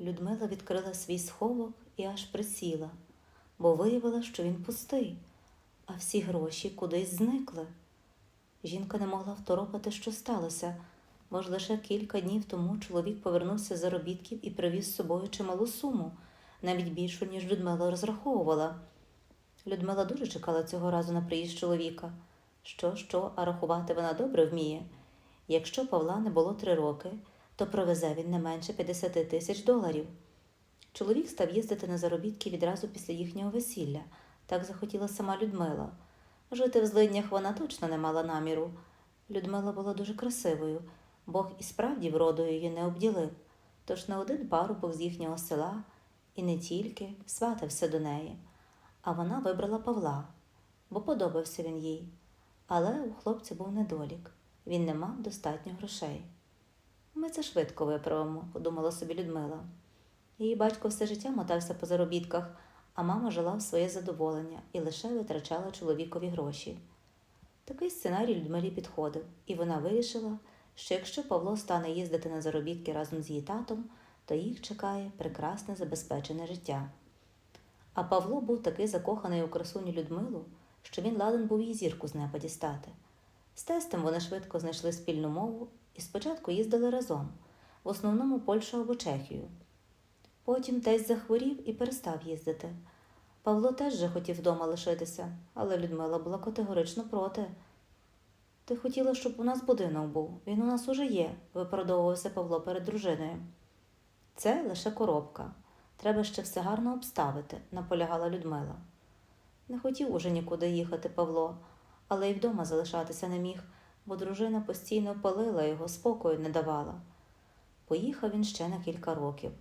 Людмила відкрила свій сховок і аж присіла, бо виявила, що він пустий, а всі гроші кудись зникли. Жінка не могла второпати, що сталося, бо ж лише кілька днів тому чоловік повернувся з заробітків і привіз з собою чималу суму, навіть більшу, ніж Людмила розраховувала. Людмила дуже чекала цього разу на приїзд чоловіка. Що, що, а рахувати вона добре вміє. Якщо Павла не було три роки, то провезе він не менше 50 тисяч доларів. Чоловік став їздити на заробітки відразу після їхнього весілля. Так захотіла сама Людмила. Жити в злиднях вона точно не мала наміру. Людмила була дуже красивою, Бог і справді вродою її не обділив. Тож не один парубок з їхнього села і не тільки сватався до неї. А вона вибрала Павла, бо подобався він їй. Але у хлопця був недолік він не мав достатньо грошей. Ми це швидко виправимо, подумала собі Людмила. Її батько все життя мотався по заробітках, а мама жила в своє задоволення і лише витрачала чоловікові гроші. Такий сценарій Людмилі підходив, і вона вирішила, що якщо Павло стане їздити на заробітки разом з її татом, то їх чекає прекрасне забезпечене життя. А Павло був такий закоханий у красуню Людмилу, що він ладен був її зірку з неба дістати. З тестем вони швидко знайшли спільну мову і спочатку їздили разом, в основному Польщу або Чехію. Потім тесть захворів і перестав їздити. Павло теж же хотів вдома лишитися, але Людмила була категорично проти. Ти хотіла, щоб у нас будинок був, він у нас уже є, виправдовувався Павло перед дружиною. Це лише коробка. Треба ще все гарно обставити, наполягала Людмила. Не хотів уже нікуди їхати Павло, але й вдома залишатися не міг, бо дружина постійно палила його, спокою не давала. Поїхав він ще на кілька років.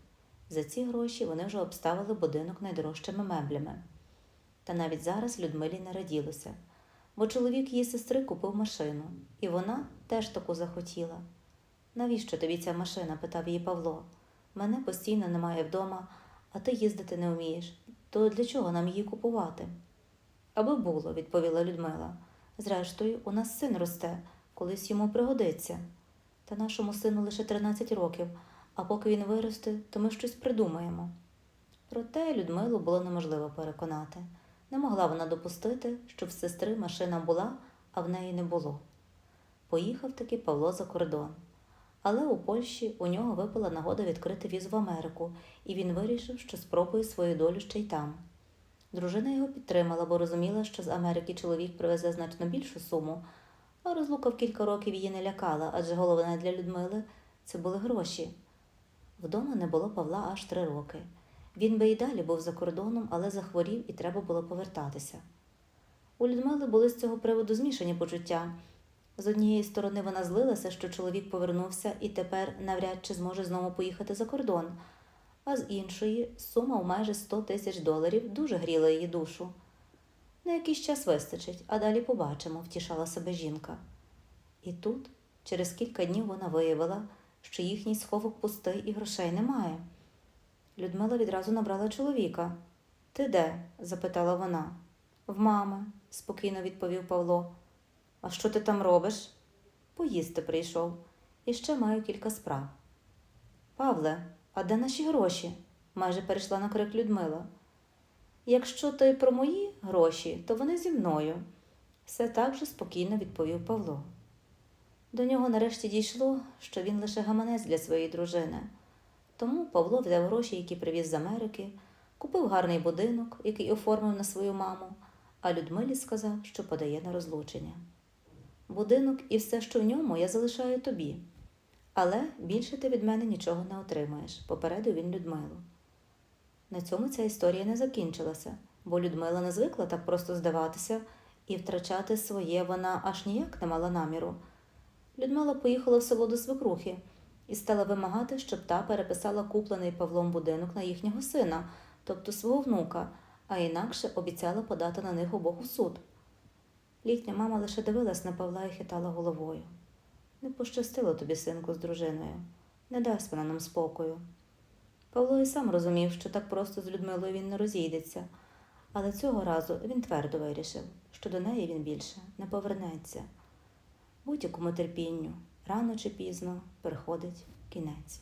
За ці гроші вони вже обставили будинок найдорожчими меблями. Та навіть зараз Людмилі не раділося, бо чоловік її сестри купив машину, і вона теж таку захотіла. Навіщо тобі ця машина? питав її Павло. Мене постійно немає вдома, а ти їздити не вмієш. То для чого нам її купувати? Аби було, відповіла Людмила. Зрештою, у нас син росте, колись йому пригодиться. Та нашому сину лише 13 років, а поки він виросте, то ми щось придумаємо. Проте Людмилу було неможливо переконати. Не могла вона допустити, щоб в сестри машина була, а в неї не було. Поїхав таки Павло за кордон. Але у Польщі у нього випала нагода відкрити віз в Америку, і він вирішив, що спробує свою долю ще й там. Дружина його підтримала, бо розуміла, що з Америки чоловік привезе значно більшу суму, а розлука в кілька років її не лякала, адже головне для Людмили це були гроші. Вдома не було Павла аж три роки. Він би і далі був за кордоном, але захворів і треба було повертатися. У Людмили були з цього приводу змішані почуття. З однієї сторони вона злилася, що чоловік повернувся і тепер навряд чи зможе знову поїхати за кордон, а з іншої сума в майже 100 тисяч доларів дуже гріла її душу. На якийсь час вистачить, а далі побачимо, втішала себе жінка. І тут, через кілька днів, вона виявила, що їхній сховок пустий і грошей немає. Людмила відразу набрала чоловіка. Ти де? запитала вона. В мами, спокійно відповів Павло. А що ти там робиш? Поїсти прийшов. І ще маю кілька справ. Павле, а де наші гроші? майже перейшла на крик Людмила. Якщо ти про мої гроші, то вони зі мною, все так же спокійно відповів Павло. До нього нарешті дійшло, що він лише гаманець для своєї дружини. Тому Павло взяв гроші, які привіз з Америки, купив гарний будинок, який оформив на свою маму, а Людмилі сказав, що подає на розлучення. Будинок і все, що в ньому, я залишаю тобі. Але більше ти від мене нічого не отримаєш, попередив він Людмилу. На цьому ця історія не закінчилася, бо Людмила не звикла так просто здаватися і втрачати своє вона аж ніяк не мала наміру. Людмила поїхала в село до свекрухи і стала вимагати, щоб та переписала куплений Павлом будинок на їхнього сина, тобто свого внука, а інакше обіцяла подати на них обох у суд. Літня мама лише дивилась на Павла і хитала головою. Не пощастило тобі, синку, з дружиною, не дасть вона нам спокою. Павло і сам розумів, що так просто з Людмилою він не розійдеться, але цього разу він твердо вирішив, що до неї він більше не повернеться. Будь-якому терпінню, рано чи пізно приходить кінець.